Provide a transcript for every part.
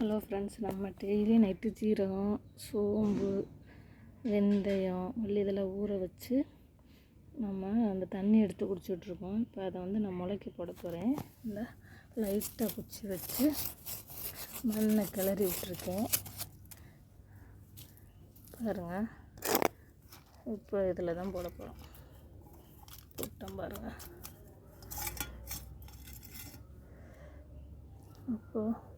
Hello friends நம்ம daily night ஜீரகம் சோம்பு வெந்தயம் உள்ளி இதெல்லாம் ஊற வச்சு நம்ம அந்த தண்ணி எடுத்து குடிச்சிட்ருக்கோம். இப்போ அதை வந்து நான் முளைக்க போட போகிறேன் இந்த லைட்டாக குச்சி வச்சு மண்ணை கிளறி விட்டுருக்கேன். பாருங்கள் இப்போ இதில் தான் போட போகிறோம் போட்டோம் பாருங்கள் அப்போது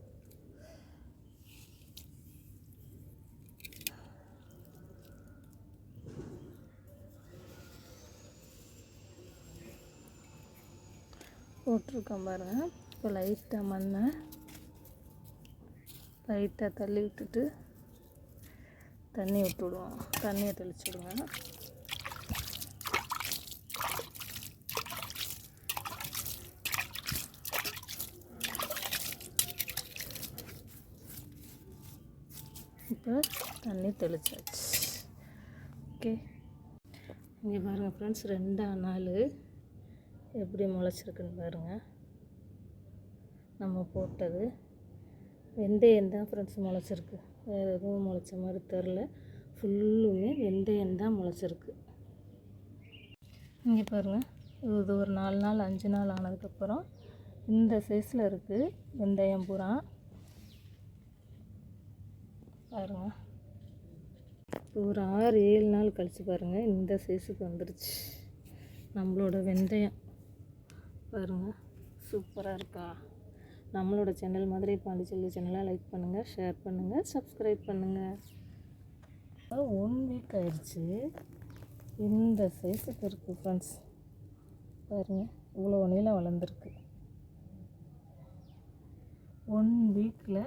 போட்டிருக்கோம் பாருங்கள் இப்போ லைட்டாக மண்ணை லைட்டாக தள்ளி விட்டுட்டு தண்ணி விட்டு விடுவோம் தண்ணியை தெளிச்சு விடுங்க இப்போ தண்ணி தெளிச்சாச்சு. ஓகே இங்கே பாருங்கள் ஃப்ரெண்ட்ஸ் ரெண்டாம் நாள். எப்படி முளைச்சிருக்குன்னு பாருங்கள் நம்ம போட்டது வெந்தயம் தான் ஃப்ரெண்ட்ஸ் முளைச்சிருக்கு. வேறு எதுவும் முளைச்ச மாதிரி தெரில ஃபுல்லுமே வெந்தயம் தான் முளைச்சிருக்கு. இங்கே பாருங்கள் இது ஒரு நாலு நாள் அஞ்சு நாள் ஆனதுக்கப்புறம் இந்த சைஸில் இருக்குது வெந்தயம் பூரா. பாருங்கள் ஒரு ஆறு ஏழு நாள் கழித்து பாருங்கள் இந்த சைஸுக்கு வந்துருச்சு. நம்மளோட வெந்தயம். பாருங்கள் சூப்பராக இருக்கா? நம்மளோட சேனல் மதுரை பாண்டிச்செல்வி சேனலாக லைக் பண்ணுங்கள் ஷேர் பண்ணுங்கள் சப்ஸ்கிரைப் பண்ணுங்கள் ஒன் வீக் ஆயிடுச்சு. இந்த சைஸுக்கு இருக்குது ஃப்ரெண்ட்ஸ் பாருங்கள் இவ்வளோ நீளம் வளர்ந்துருக்கு. ஒன் வீக்கில்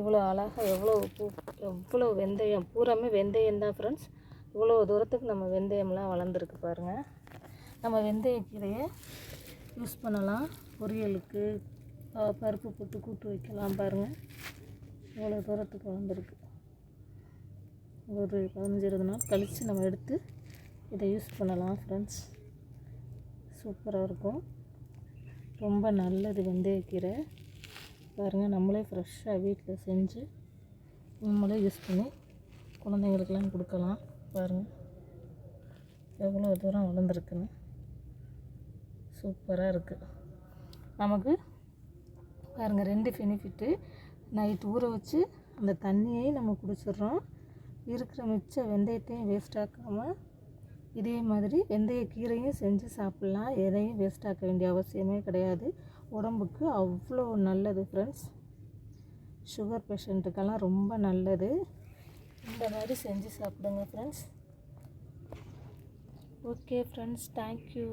இவ்வளோ அழகாக எவ்வளோ பூ எவ்வளோ வெந்தயம் பூராமே வெந்தயம் தான் ஃப்ரெண்ட்ஸ் இவ்வளோ தூரத்துக்கு நம்ம வெந்தயம்லாம் வளர்ந்துருக்கு பாருங்கள் நம்ம வெந்தய கீரையை யூஸ் பண்ணலாம். பொரியலுக்கு பருப்பு போட்டு கூட்டு வைக்கலாம் பாருங்கள் இவ்வளோ தூரத்துக்கு வந்திருக்கு. ஒரு பதினஞ்சு இருபது நாள் கழித்து நம்ம எடுத்து இதை யூஸ் பண்ணலாம் ஃப்ரெண்ட்ஸ் சூப்பராக இருக்கும். ரொம்ப நல்லது வெந்தயக்கீரை. பாருங்கள் நம்மளே ஃப்ரெஷ்ஷாக வீட்டில் செஞ்சு நம்மளே யூஸ் பண்ணி குழந்தைங்களுக்கெல்லாம் கொடுக்கலாம். பாருங்கள் எவ்வளோ தூரம் வளர்ந்துருக்குன்னு. சூப்பராக இருக்குது நமக்கு பாருங்கள் ரெண்டு பெனிஃபிட்டு நைட் ஊற வச்சு அந்த தண்ணியை நம்ம குடிச்சிடுறோம். இருக்கிற மிச்ச வெந்தயத்தையும் வேஸ்ட் ஆக்காமல் இதே மாதிரி வெந்தய கீரையும் செஞ்சு சாப்பிட்லாம். எதையும் வேஸ்ட் ஆக்க வேண்டிய அவசியமே கிடையாது. உடம்புக்கு அவ்வளோ நல்லது ஃப்ரெண்ட்ஸ் சுகர் பேஷண்ட்டுக்கெல்லாம் ரொம்ப நல்லது. இந்த மாதிரி செஞ்சு சாப்பிடுங்க ஃப்ரெண்ட்ஸ் ஓகே ஃப்ரெண்ட்ஸ் தேங்க்யூ